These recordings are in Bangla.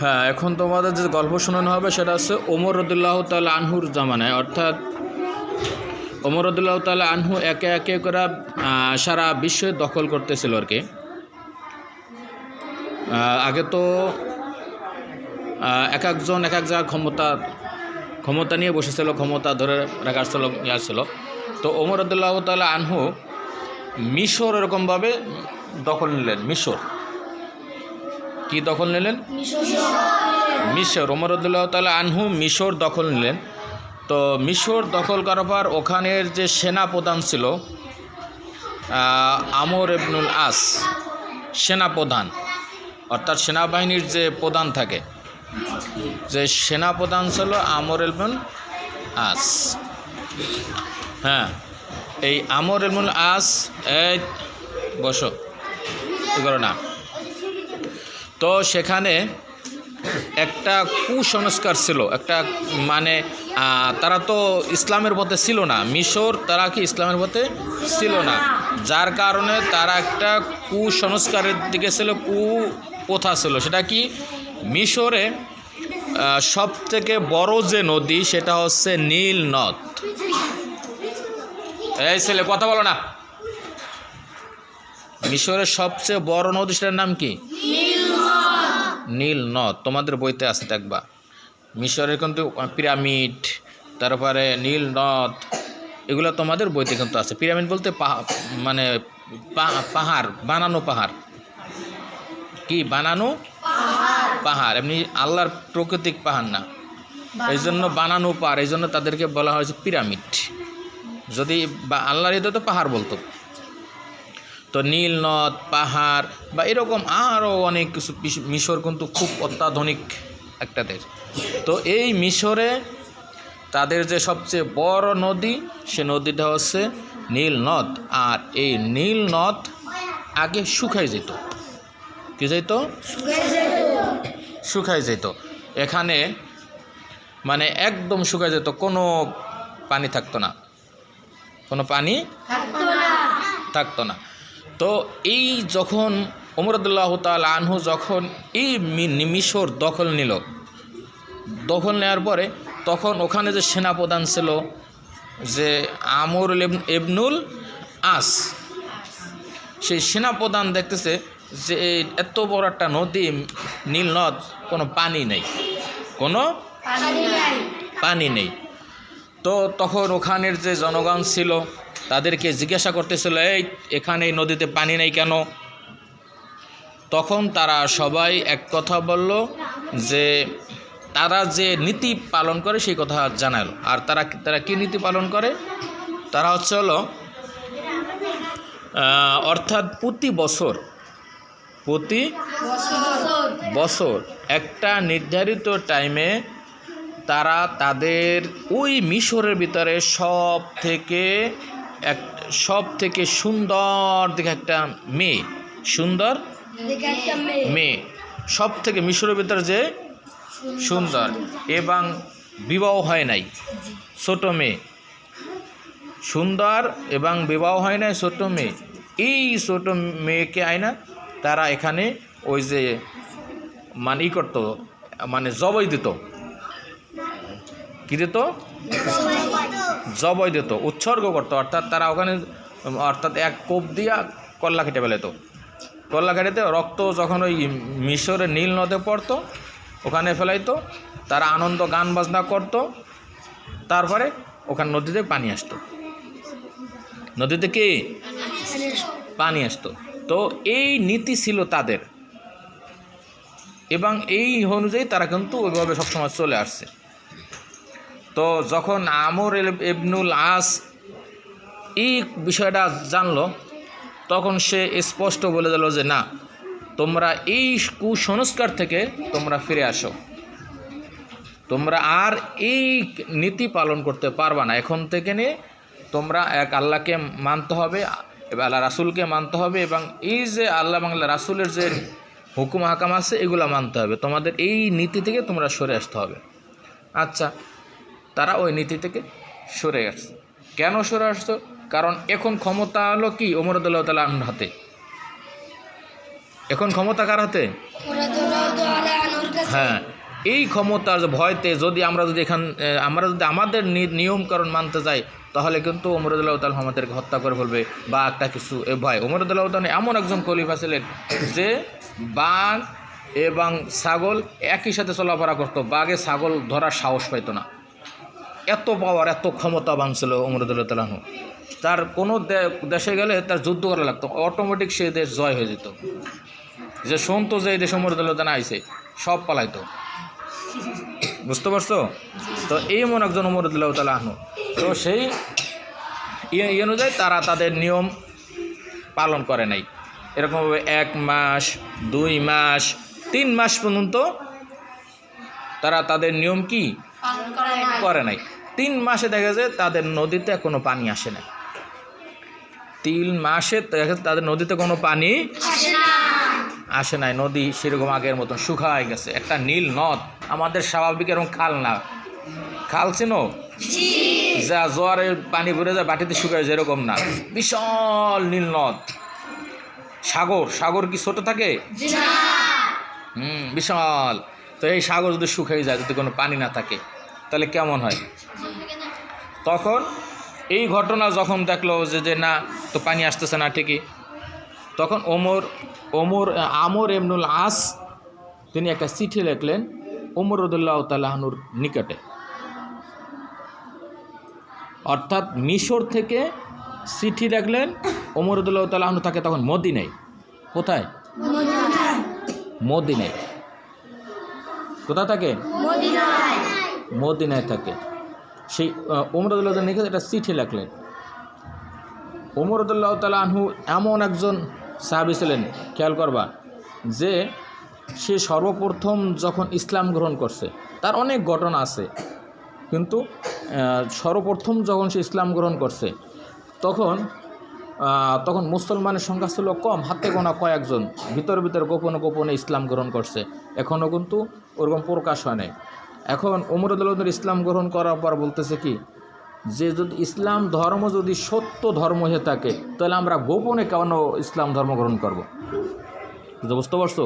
হ্যাঁ এখন তোমাদের যে গল্প শোনানো হবে সেটা হচ্ছে ওমর রদুল্লাহ তাল আনহুর জামানায়। অর্থাৎ ওমর রদুল্লাহ তাল আনহু একে একে করে সারা বিশ্ব দখল করতেছিল আর কি। আগে তো এক একজন এক এক জায়গায় ক্ষমতা ক্ষমতা নিয়ে বসেছিল, ক্ষমতা ধরে রাখার ছিল, ইয়া ছিল। তো ওমর রদুল্লাহ তাল আনহু মিশর এরকমভাবে দখল নিলেন, মিশর। কি দখল নিলেন? মিশর ওমরদুল্লাহ তালা আনহু মিশর দখল নিলেন। তো মিশর দখল করার পর ওখানের যে সেনা প্রধান ছিল আমর ইবনুল আস সেনা প্রধান অর্থাৎ সেনাবাহিনীর যে প্রধান থাকে যে সেনা প্রধান ছিল আমর ইবনুল আস। হ্যাঁ এই আমর ইবনুল আস এই বসো করো না। তো সেখানে একটা কুসংস্কার ছিল, একটা মানে তারা তো ইসলামের পথে ছিল না। মিশর তারা কি ইসলামের পথে ছিল না। যার কারণে তারা একটা কুসংস্কারের দিকে ছিল কু প্রথা ছিল। সেটা কি? মিশরে সব থেকে বড় যে নদী সেটা হচ্ছে নীল নদ। এই ছেলে, কথা বলো না। মিশরের সবচেয়ে বড় নদী সেটার নাম কি? নীল নদ তোমাদের বইতে আছে দেখবা। মিশরের কিন্তু পিরামিড তারপরে নীল নদ এগুলো তোমাদের বইতে কিন্তু আছে। পিরামিড বলতে মানে পাহাড় বানানো পাহাড়। কি বানানো? পাহাড়। এমনি আল্লাহর প্রাকৃতিক পাহাড় না। এই জন্য বানানো পাহাড় এই জন্য তাদেরকে বলা হয়েছে পিরামিড। যদি বা আল্লাহর তো পাহাড় বলতো। তো নীল নদ পাহাড় বা এরকম আরও অনেক কিছু মিশর কিন্তু খুব অত্যাধুনিক একটা দেশ তো এই মিশরে তাদের যে সবচেয়ে বড় নদী সে নদীটা হচ্ছে নীল নদ। আর এই নীল নদ আগে শুকাই যেত। কি যেত? শুকাই যেত। এখানে মানে একদম শুকাই যেত কোনো পানি থাকতো না। কোনো পানি থাকতো না। তো এই যখন ওমরদুল্লাহ তাল আনহু যখন এই মিশর দখল নিল দখল নেওয়ার পরে তখন ওখানে যে সেনাপ্রধান ছিল যে আমর এবনুল আস সেই সেনাপ্রধান দেখতেছে যে এই এত বড় একটা নদী নীল নদ কোনো পানি নেই। কোনো পানি নেই। তো তখন ওখানের যে জনগণ ছিল তাদেরকে জিজ্ঞাসা করতেছিল, এই, এখানে নদীতে পানি নেই কেন? তখন তারা সবাই এক কথা বলল যে, তারা যে নীতি পালন করে সেই কথা জানালো। আর তারা তারা কী নীতি পালন করে? তারা হচ্ছে হলো অর্থাৎ প্রতি বছর প্রতি বছর একটা নির্ধারিত টাইমে তারা তাদের ওই মিশরের ভিতরে সব থেকে এক সব থেকে সুন্দর দেখে একটা মেয়ে। সুন্দর? মেয়ে। সব থেকে মিশরের ভিতরে যে সুন্দর। এবং বিবাহ হয় নাই। ছোট মেয়ে। সুন্দর এবং বিবাহ হয় নাই ছোট মেয়ে। এই ছোট মেয়েকে আয় না তারা এখানে ওই যে মানে ই করতো মানে জবই দিত। কি দিত? জবই দিত উৎসর্গ করতো। অর্থাৎ তারা ওখানে, অর্থাৎ এক কোপ দিয়া কল্লা কেটে ফেলেতো। কল্লা কেটেতে রক্ত যখন ওই মিশরের নীল নদে পড়তো, ওখানে ফেলাইতো, তারা আনন্দ গান বাজনা করতো, তারপরে ওখানে নদীতে পানি আসতো। নদীতে কি? পানি আসতো। তো এই নীতি ছিল তাদের। এবং এই অনুযায়ী তারা কিন্তু ওইভাবে সবসময় চলে আসছে। তো যখন আমর ইবনুল আস এই বিষয়টা জানলো, তখন সে স্পষ্ট বলে দিল যে, না, তোমরা এই কুসংস্কার থেকে তোমরা ফিরে আসো। তোমরা আর এই নীতি পালন করতে পারবা না। এখন থেকে নিয়ে তোমরা এক আল্লাহকে মানতে হবে আল্লাহ রাসুলকে মানতে হবে, এবং এই যে আল্লাহ বাংলা রাসুলের যে হুকুম হাকাম আছে, এগুলো মানতে হবে। তোমাদের এই নীতি থেকে তোমরা সরে আসতে হবে। আচ্ছা তারা ওই নীতি থেকে সরে আসছে। কেন সরে আসতো কারণ এখন ক্ষমতা হলো কি? ওমরদুল্লাহ তালা আনহুর হাতে। এখন ক্ষমতা কার হাতে? হ্যাঁ এই ক্ষমতার ভয়তে যদি আমরা যদি এখান আমরা যদি আমাদের নিয়মকরণ মানতে যাই, তাহলে কিন্তু ওমরুদ্দুল্লাহ তাল আমাদেরকে হত্যা করে ফেলবে বা একটা কিছু ভয়। ওমরুদ্দুল্লাহ তাল এমন একজন খলিফা ছিলেন যে বাঘ এবং ছাগল একই সাথে চলাফেরা করতো। বাঘে ছাগল ধরার সাহস পাইতো না। এত পাওয়ার এত ক্ষমতাবান ছিল ওমরুদ্দুল্লাহ তালাহু তার কোনো দেশে গেলে তার যুদ্ধ করা লাগতো অটোমেটিক সে দেশ জয় হয়ে যেত। যে শুনতো যে এই দেশে ওমরুদ্দুল্লাহ তালা আইসে সব পালাইতো। বুঝতে পারছ? তো এই মন একজন ওমরুদ্দুল্লাহ তালা আহনু তো সেই ইয়ে অনুযায়ী তারা তাদের নিয়ম পালন করে নাই। এরকমভাবে এক মাস দুই মাস তিন মাস পর্যন্ত তারা তাদের নিয়ম কি? করে নাই। তিন মাসে দেখা যায় তাদের নদীতে কোনো পানি আসে না। তিন মাসে দেখা তাদের নদীতে কোনো পানি আসে নাই। নদী সেরকম আগের মতন শুকায় গেছে। একটা নীল নদ। আমাদের স্বাভাবিক এরকম খাল না। খাল চিনো যা জোয়ারে পানি ভরে যায় বাটিতে শুকায় যেরকম না। বিশাল নীল নদ। সাগর। সাগর কি ছোট থাকে? হুম বিশাল। তো এই সাগর যদি শুকিয়ে যায় যদি কোনো পানি না থাকে তাহলে কেমন হয়? তখন এই ঘটনা যখন দেখল যে যে না তো পানি আসতেছে না ঠিকই। তখন ওমর ওমর আমর এমনুল আস তিনি একটা চিঠি লিখলেন ওমর রদুল্লাহ তালাহনুর নিকটে। অর্থাৎ মিশর থেকে চিঠি দেখলেন ওমর রদুল্লাহ তালাহনু তাকে তখন মদিনায়। কোথায়? মদিনায়। কোথায় থাকে? মদিনায় থাকে। সেই ওমরদুল্লাহ নিখে একটা চিঠি লিখলেন। ওমরদুল্লাহ তালা আনহু এমন একজন সাহাবি ছিলেন, খেয়াল করবা, যে সে সর্বপ্রথম যখন ইসলাম গ্রহণ করছে, তার অনেক ঘটনা আছে। কিন্তু সর্বপ্রথম যখন সে ইসলাম গ্রহণ করছে, তখন তখন মুসলমানের সংখ্যা ছিল কম, হাতে গোনা কয়েকজন, ভিতরে ভিতরে গোপনে গোপনে ইসলাম গ্রহণ করছে। এখনও কিন্তু ওরকম প্রকাশ হয় নাই। এখন উমরুদ্দুল্লাহ ইসলাম গ্রহণ করার পর বলতেছে কি যে যদি ইসলাম ধর্ম যদি সত্য ধর্ম হয়ে থাকে তাহলে আমরা গোপনে কেন ইসলাম ধর্ম গ্রহণ করব? বুঝতে পারছ?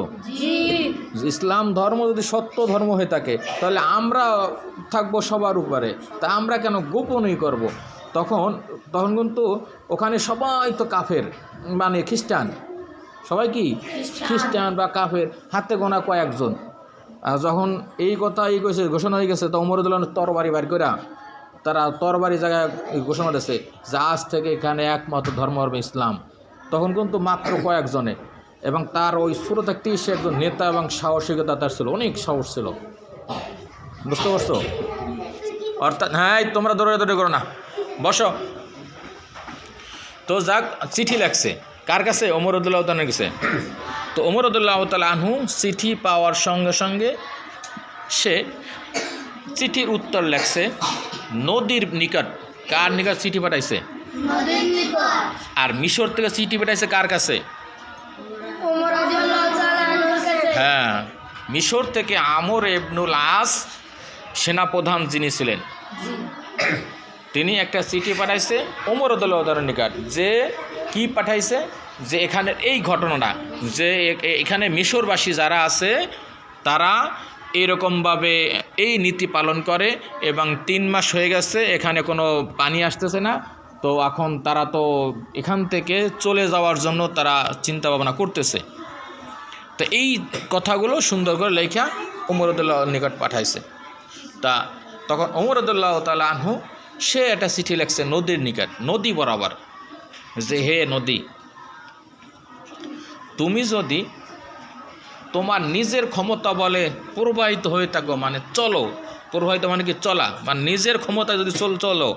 ইসলাম ধর্ম যদি সত্য ধর্ম হয়ে থাকে তাহলে আমরা থাকব সবার উপরে। তা আমরা কেন গোপনই করব। তখন তখন কিন্তু ওখানে সবাই তো কাফের মানে খ্রিস্টান। সবাই কি? খ্রিস্টান বা কাফের হাতে গোনা কয়েকজন। যখন এই কথা এই কইছে, ঘোষণা হয়ে গেছে, তো অমরুদ্দোলন তরবারি বার করা তারা তরবারি জায়গায় ঘোষণা দিয়েছে যে আজ থেকে এখানে একমাত্র ধর্ম হবে ইসলাম। তখন কিন্তু মাত্র কয়েকজনে এবং তার ওই শুরু থাকতেই সে একজন নেতা এবং সাহসিকতা তার ছিল, অনেক সাহস ছিল। বুঝতে পারছ? অর্থাৎ হ্যাঁ তোমরা দৌড়ে দৌড়ে করো না। বসো। তো যাক, চিঠি লাগছে কার কাছে? ওমরুদ্দুল্লাহ তালের কাছে। তো ওমরুদ্দুল্লাহ তাল আনহু চিঠি পাওয়ার সঙ্গে সঙ্গে সে চিঠির উত্তর লেখছে নদীর নিকট। কার নিকট চিঠি পাঠাইছে? আর মিশর থেকে চিঠি পাঠাইছে কার কাছে? ওমর হ্যাঁ মিশর থেকে আমর এবনুল আস সেনাপ্রধান যিনি ছিলেন। তিনি একটা চিঠি পাঠাইছে ওমর ওমরদুল্লাহর নিকট যে কি পাঠাইছে? যে এখানের এই ঘটনাটা, যে এখানে মিশরবাসী যারা আছে, তারা এরকমভাবে এই নীতি পালন করে এবং তিন মাস হয়ে গেছে, এখানে কোনো পানি আসতেছে না। তো এখন তারা তো এখান থেকে চলে যাওয়ার জন্য তারা চিন্তা ভাবনা করতেছে। তো এই কথাগুলো সুন্দর করে লেখা উমরদুল্লাহ নিকট পাঠাইছে। তা তখন উমরদুল্লাহ তালা আনহু, সে একটা চিঠি লেখছে নদীর নিকট, নদী বরাবর, যে হে নদী তুমি যদি তোমার নিজের ক্ষমতা বলে প্রবাহিত হয়ে থাকো মানে চলো প্রবাহিত মানে কি চলা বা নিজের ক্ষমতা যদি চল চলো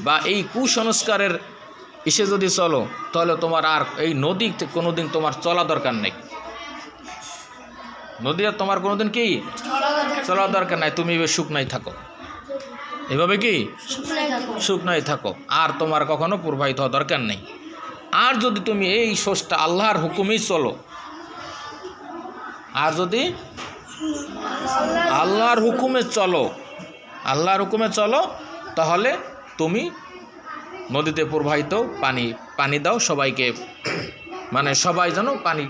বা এই কুসংস্কারের ইসে যদি চলো তাহলে তোমার আর এই নদী কোনোদিন তোমার চলা দরকার নেই। নদী আর তোমার কোনোদিন কি? চলার দরকার নাই তুমি শুকনাই থাকো। এভাবে কি? শুকনাই থাকো আর তোমার কখনো প্রবাহিত হওয়া দরকার নেই। আর যদি তুমি এই সোসটা আল্লাহর হুকুমেই চলো, আর যদি আল্লাহর হুকুমে চলো, আল্লাহর হুকুমে চলো, তাহলে তুমি নদীতে প্রবাহিত পানি পানি দাও, সবাইকে মানে সবাই যেন পানি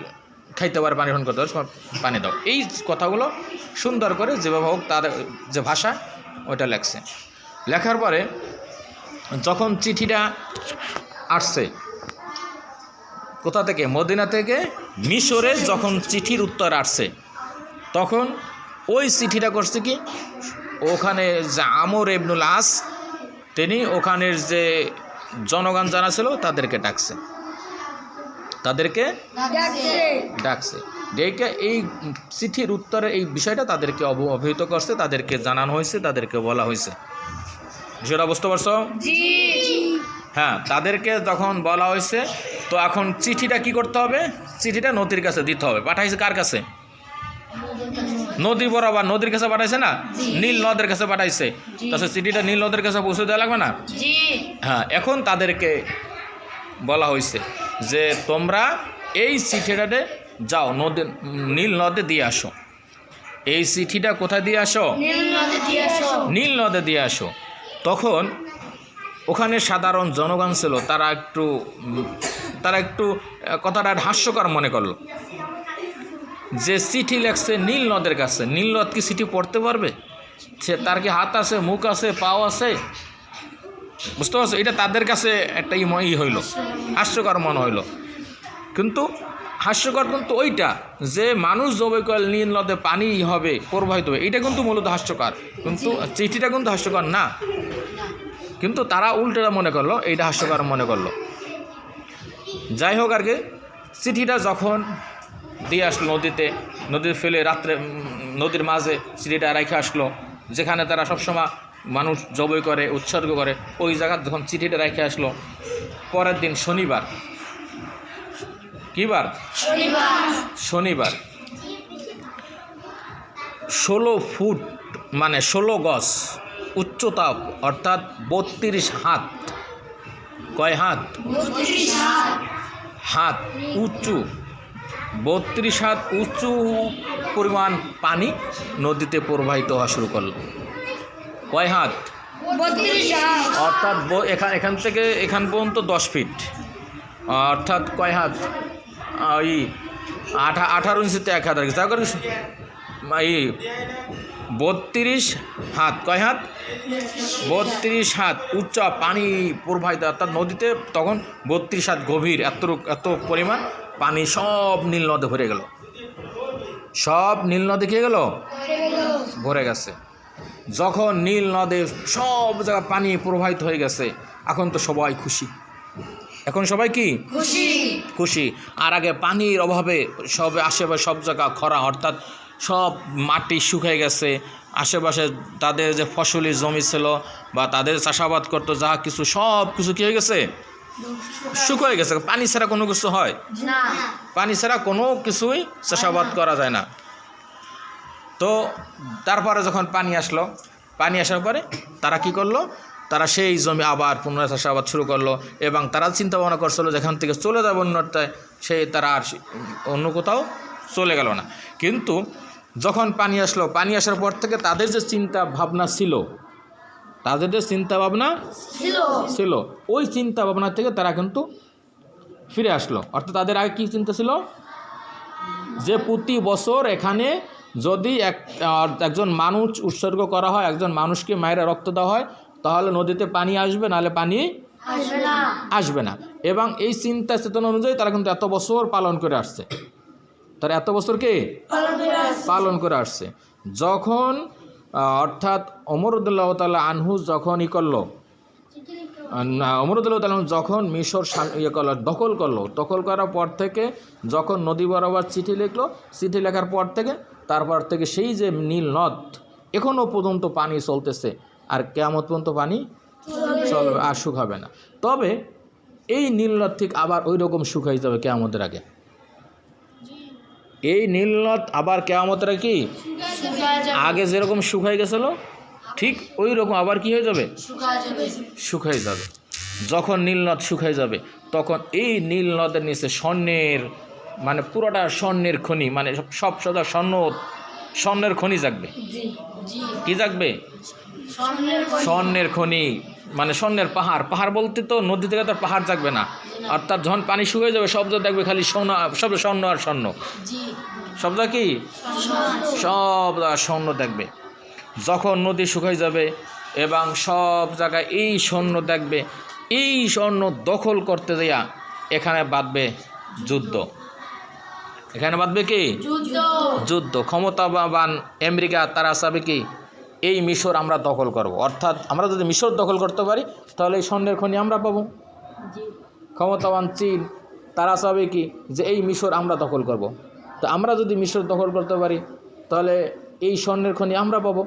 খাইতে পারে, পানি গ্রহণ করতে পারে পানি দাও। এই কথাগুলো সুন্দর করে যেভাবে হোক তার যে ভাষা, ওইটা লেখছে। লেখার পরে যখন চিঠিটা আসছে কোথা থেকে? মদিনা থেকে মিশরে যখন চিঠির উত্তর আসছে তখন ওই চিঠিটা করছে কি? ওখানে যে আমর ইবনুল আস তিনি ওখানের যে জনগণ যারা ছিল তাদেরকে ডাকছে। তাদেরকে ডাকছে। ডেকে এই চিঠির উত্তরে এই বিষয়টা তাদেরকে অব অবহিত করছে তাদেরকে জানানো হয়েছে তাদেরকে বলা হয়েছে। বিষয়টা বুঝতে পারছ? হ্যাঁ তাদেরকে যখন বলা হয়েছে তো এখন চিঠিটা কি করতে হবে? চিঠিটা নদীর কাছে দিতে হবে। পাঠাইছে কার কাছে? নদী বরাবর নদীর কাছে পাঠাইছে না? নীল নদের কাছে পাঠাইছে। তাছাড়া চিঠিটা নীল নদের কাছে পৌঁছে দেওয়া লাগবে না? হ্যাঁ এখন তাদেরকে বলা হয়েছে যে তোমরা এই চিঠিটাতে যাও নদী নীল নদে দিয়ে আসো। এই চিঠিটা কোথায় দিয়ে আসো। নীল নদে দিয়ে আসো। তখন ওখানে সাধারণ জনগণ ছিল তারা একটু তারা একটু কথাটা হাস্যকর মনে করল। যে চিঠি লেখছে নীল নদের কাছে নীল নদ কি চিঠি পড়তে পারবে? সে তার কি হাত আছে মুখ আছে পাও আছে? বুঝতে পারছ? এটা তাদের কাছে একটা ই ই হইল হাস্যকর মনে হইল। কিন্তু হাস্যকর কিন্তু ওইটা যে মানুষ জবে কল নীল নদে পানি হবে প্রবাহিত হবে এটা কিন্তু মূলত হাস্যকর। কিন্তু চিঠিটা কিন্তু হাস্যকর না। কিন্তু তারা উল্টোটা মনে করল, এইটা হাস্যকর মনে করল। যাই হোক আর কি, চিঠিটা যখন দিয়ে আসলো নদীতে নদীতে ফেলে রাত্রে নদীর মাঝে চিঠিটা রেখে আসলো, যেখানে তারা সবসময় মানুষ জবই করে, উৎসর্গ করে, ওই জায়গায় যখন চিঠিটা রেখে আসলো, পরের দিন শনিবার। কী বার শনিবার। ষোলো ফুট মানে ষোলো গজ। উচ্চতা অর্থাৎ বত্রিশ হাত। কয় হাত? হাত। উঁচু। বত্রিশ হাত উঁচু পরিমাণ পানি নদীতে প্রবাহিত হওয়া শুরু করল। কয় হাত? অর্থাৎ এখান এখান থেকে এখান পর্যন্ত দশ ফিট। অর্থাৎ কয় হাত? আহ, ই আঠা আঠারো ইঞ্চিতে এক হাত আর কি। করে এই বত্রিশ হাত কয় হাত? বত্রিশ হাত উচ্চ পানি প্রবাহিত অর্থাৎ নদীতে তখন বত্রিশ হাত গভীর এত এত পরিমাণ পানি সব নীল নদে ভরে গেল। সব নীল নদে খেয়ে গেল? ভরে গেছে। যখন নীল নদে সব জায়গায় পানি প্রবাহিত হয়ে গেছে এখন তো সবাই খুশি। এখন সবাই কি? খুশি। খুশি। আর আগে পানির অভাবে সব আশেপাশে সব জায়গা খরা অর্থাৎ সব মাটি শুকিয়ে গেছে। আশেপাশে তাদের যে ফসলি জমি ছিল বা তাদের চাষাবাদ করতো যা কিছু সব কিছু কী হয়ে গেছে? শুকিয়ে গেছে। পানি ছাড়া কোনো কিছু হয়? না। পানি ছাড়া কোনো কিছুই চাষাবাদ করা যায় না। তো তারপরে যখন পানি আসলো পানি আসার পরে তারা কি করল? তারা সেই জমি আবার পুনরায় চাষাবাদ শুরু করল এবং তারা চিন্তা ভাবনা করছিল যেখান থেকে চলে যাবে অন্যটায় সেই তারা আর অন্য কোথাও চলে গেল না। কিন্তু যখন পানি আসলো পানি আসার পর থেকে তাদের যে চিন্তা ভাবনা ছিল তাদের যে চিন্তা ভাবনা ছিল। ওই চিন্তা ভাবনা থেকে তারা কিন্তু ফিরে আসলো। অর্থাৎ তাদের আগে কী চিন্তা ছিল? যে প্রতি বছর এখানে যদি এক একজন মানুষ উৎসর্গ করা হয় একজন মানুষকে মায়েরা রক্ত দেওয়া হয় তাহলে নদীতে পানি আসবে নাহলে পানি আসবে না। আসবে না। এবং এই চিন্তা চেতনা অনুযায়ী তারা কিন্তু এত বছর পালন করে আসছে। তারা এত বছরকে পালন করে আসছে। পালন করে আসছে। যখন অর্থাৎ অমরুদ্দুল্লাহ তাল্লাহ আনহু যখন ই করল অমরুদ্দুল্লাহ তাল্লাহ যখন মিশর ইয়ে করল দখল করল দখল করার পর থেকে যখন নদী বরাবর চিঠি লিখলো চিঠি লেখার পর থেকে তারপর থেকে সেই যে নীল নদ এখনও পর্যন্ত পানি চলতেছে আর কেমন পর্যন্ত পানি চলবে। আর শুকাবে না। তবে এই নীল নদ ঠিক আবার ওই রকম শুকাই যাবে কেয়ামতের আগে। এই নীল নদ আবার কেয়ামতের আগে কি আগে যেরকম শুকাই গেছিল ঠিক ওই রকম আবার কি হয়ে যাবে? শুকাই যাবে। যখন নীল নদ শুকাই যাবে তখন এই নীল নদের নিচে স্বর্ণের মানে পুরোটা স্বর্ণের খনি মানে সব- সদা স্বর্ণ স্বর্ণের খনি জাগবে। কি জাগবে? স্বর্ণের খনি। মানে স্বর্ণের পাহাড়। পাহাড় বলতে তো নদী থেকে তো আর পাহাড় থাকবে না। অর্থাৎ যখন পানি শুকিয়ে যাবে সব জায়গায় দেখবে খালি স্বর্ণ সব স্বর্ণ আর স্বর্ণ। জায়গা কি? সব স্বর্ণ দেখবে। যখন নদী শুকাই যাবে এবং সব জায়গায় এই স্বর্ণ দেখবে এই স্বর্ণ দখল করতে যাইয়া এখানে বাঁধবে যুদ্ধ। এখানে বাঁধবে কি? যুদ্ধ। ক্ষমতাবান আমেরিকা তারা চাবে কি? এই মিশর আমরা দখল করব। অর্থাৎ আমরা যদি মিশর দখল করতে পারি তাহলে এই স্বর্ণের খনি আমরা পাবো। ক্ষমতাবান চীন তারা চাবে কি? যে এই মিশর আমরা দখল করব। তো আমরা যদি মিশর দখল করতে পারি তাহলে এই স্বর্ণের খনি আমরা পাবো।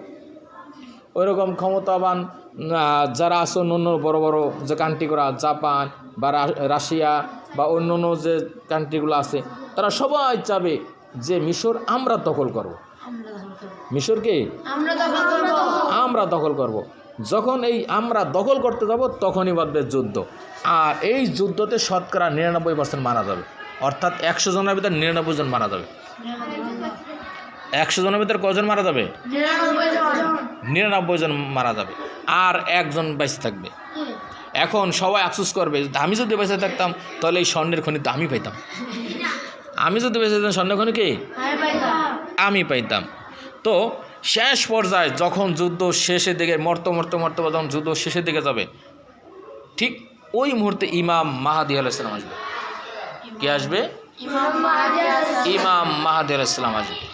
ওইরকম ক্ষমতাবান যারা আছে অন্য অন্য বড় বড় যে কান্ট্রিগুলো জাপান বা রাশিয়া বা অন্য অন্য যে কান্ট্রিগুলো আছে তারা সবাই চাবে যে মিশর আমরা দখল করব। আমরা দখল মিশরকে আমরা দখল করব। আমরা দখল করব। যখন এই আমরা দখল করতে যাব তখনই বাঁধবে যুদ্ধ। আর এই যুদ্ধতে শতকরা নিরানব্বই পার্সেন্ট মারা যাবে। অর্থাৎ একশো জনের ভিতরে নিরানব্বই জন মারা যাবে। একশো জনের ভিতরে কজন মারা যাবে? নিরানব্বই জন। মারা যাবে। আর একজন বেঁচে থাকবে। এখন সবাই আফসোস করবে আমি যদি বেঁচে থাকতাম তাহলে এই স্বর্ণের খনি তো আমি পাইতাম। আমি যদি বেঁচে থাকতাম স্বর্ণের খনি কি? আমি পাইতাম। তো শেষ পর্যায়ে যখন যুদ্ধ শেষের দিকে মর্ত মর্ত মর্ত যখন যুদ্ধ শেষের দিকে যাবে ঠিক ওই মুহূর্তে ইমাম মাহাদি আলাইসালাম আসবে। কে আসবে? ইমাম মাহাদি আলাইসালাম আসবে।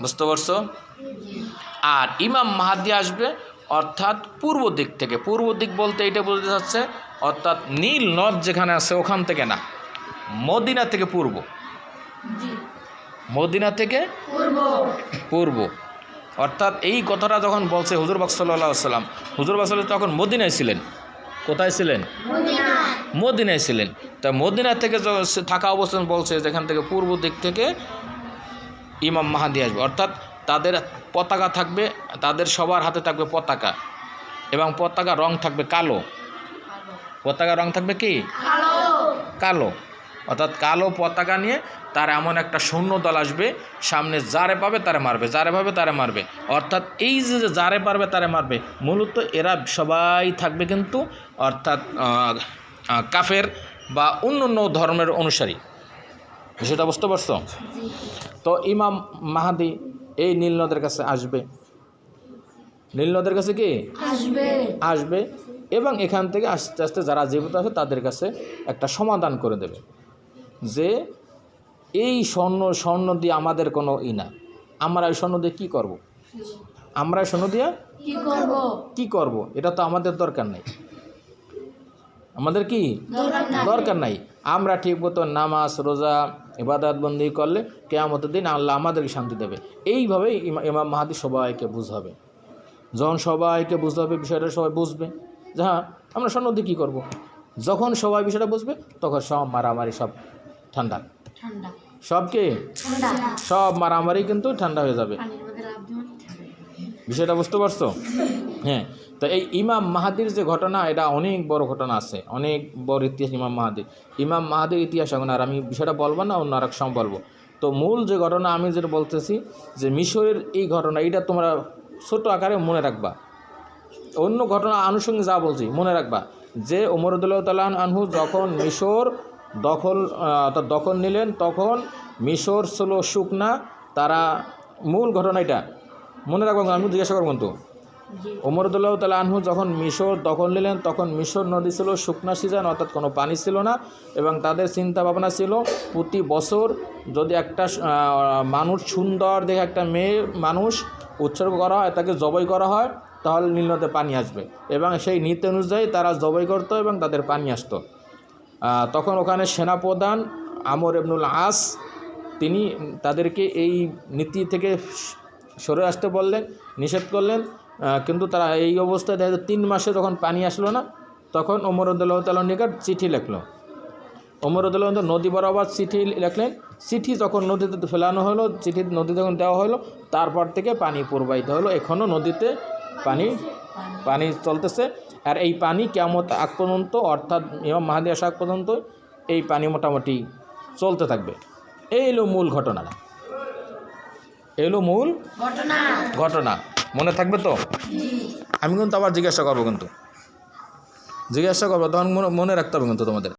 বুঝতে পারছ? আর ইমাম মাহাদি আসবে অর্থাৎ পূর্ব দিক থেকে। পূর্ব দিক বলতে এটা বলতে চাচ্ছে অর্থাৎ নীল নদ যেখানে আছে ওখান থেকে না মদিনা থেকে পূর্ব। মদিনা থেকে পূর্ব। অর্থাৎ এই কথাটা যখন বলছে হুজুর বাক সাল্লাহ সাল্লাম হুজুর বাক সাল্লাম তখন মদিনায় ছিলেন। কোথায় ছিলেন? মদিনা মদিনায় ছিলেন। তা মদিনা থেকে থাকা অবস্থান বলছে যেখান থেকে পূর্ব দিক থেকে ইমাম মাহাদি আসবে। অর্থাৎ তাদের পতাকা থাকবে তাদের সবার হাতে থাকবে পতাকা এবং পতাকা রং থাকবে কালো। পতাকা রং থাকবে কি? কালো। অর্থাৎ কালো পতাকা নিয়ে তার এমন একটা সৈন্য দল আসবে সামনে যারে পাবে তারে মারবে যারে পাবে তারে মারবে। অর্থাৎ এই যে যারে পারবে তারে মারবে মূলত এরা সবাই থাকবে কিন্তু অর্থাৎ কাফের বা অন্য অন্য ধর্মের অনুসারী। সেটা বুঝতে পারছ? তো ইমাম মাহাদি এই নীল নদের কাছে আসবে। নীল নদের কাছে কি? আসবে। আসবে এবং এখান থেকে আস্তে আস্তে যারা জীবিত আছে তাদের কাছে একটা সমাধান করে দেবে। যে এই স্বর্ণ স্বর্ণ দিয়ে আমাদের কোনো ই না। আমরা এই স্বর্ণ দিয়ে কী করব। আমরা স্বর্ণ দিয়ে কি করব? এটা তো আমাদের দরকার নেই। আমাদের কি? দরকার নাই। আমরা ঠিক মতো নামাজ রোজা ইবাদতবন্দি করলে কেয়ামতের দিন আল্লাহ আমাদেরকে শান্তি দেবে। এইভাবেই ইমা- ইমাম মাহাদি সবাইকে বুঝাবে। যখন সবাইকে বুঝতে হবে বিষয়টা সবাই বুঝবে। যে হ্যাঁ আমরা স্বর্ণ দিয়ে কী করব? যখন সবাই বিষয়টা বুঝবে তখন সব মারামারি সব ঠান্ডা। সবকে সব মারামারি কিন্তু ঠান্ডা হয়ে যাবে। বিষয়টা বুঝতে পারছ? হ্যাঁ তো এই ইমাম মাহাদির যে ঘটনা এটা অনেক বড় ঘটনা আছে। অনেক বড় ইতিহাস ইমাম মাহাদির। ইমাম মাহাদির ইতিহাস এখন আর আমি বিষয়টা বলব না অন্য আরেক সময় বলব। তো মূল যে ঘটনা আমি যেটা বলতেছি যে মিশরের এই ঘটনা এটা তোমরা ছোট আকারে মনে রাখবা। অন্য ঘটনা আনুষঙ্গিক যা বলছি মনে রাখবা। যে ওমরদুল্লাহ তালান আনহু যখন মিশর দখল অর্থাৎ দখল নিলেন। তখন মিশর ছিল শুকনা। তারা মূল ঘটনা এটা। মনে রাখবা আমি জিজ্ঞাসা করব তো ওমরদুল্লাহ তালা আনহু যখন মিশর দখল নিলেন তখন মিশর নদী ছিল শুকনা সিজন অর্থাৎ কোনো পানি ছিল না এবং তাদের চিন্তা ভাবনা ছিল প্রতি বছর যদি একটা মানুষ সুন্দর দেখে একটা মেয়ে মানুষ উৎসর্গ করা হয় তাকে জবাই করা হয় তাহলে নীলনদে পানি আসবে। এবং সেই নীতি অনুযায়ী তারা জবাই করতো এবং তাদের পানি আসতো। তখন ওখানে সেনাপ্রধান আমর এবনুল আস, তিনি তাদেরকে এই নীতি থেকে সরে আসতে বললেন, নিষেধ করলেন কিন্তু তারা এই অবস্থায় দেখা তিন মাসে যখন পানি আসলো না, তখন ওমরুদ্দুল্লাহ তালার নিকট চিঠি লিখলো। ওমরুদ্দুল্লাহ নদী বরাবর চিঠি লিখলেন। চিঠি যখন নদীতে ফেলানো হলো, চিঠি নদী যখন দেওয়া হলো, তারপর থেকে পানি প্রবাহিত হলো। এখনও নদীতে পানি পানি চলতেছে। আর এই পানি কেমন আগ পর্যন্ত অর্থাৎ ইমাম মাহাদি আসা আগ পর্যন্ত এই পানি মোটামুটি চলতে থাকবে। এই হলো মূল ঘটনা। এই হলো মূল ঘটনা। ঘটনা। মনে থাকবে তো? আমি কিন্তু আবার জিজ্ঞাসা করব কিন্তু। জিজ্ঞাসা করব তখন মনে- মনে রাখতে হবে কিন্তু তোমাদের।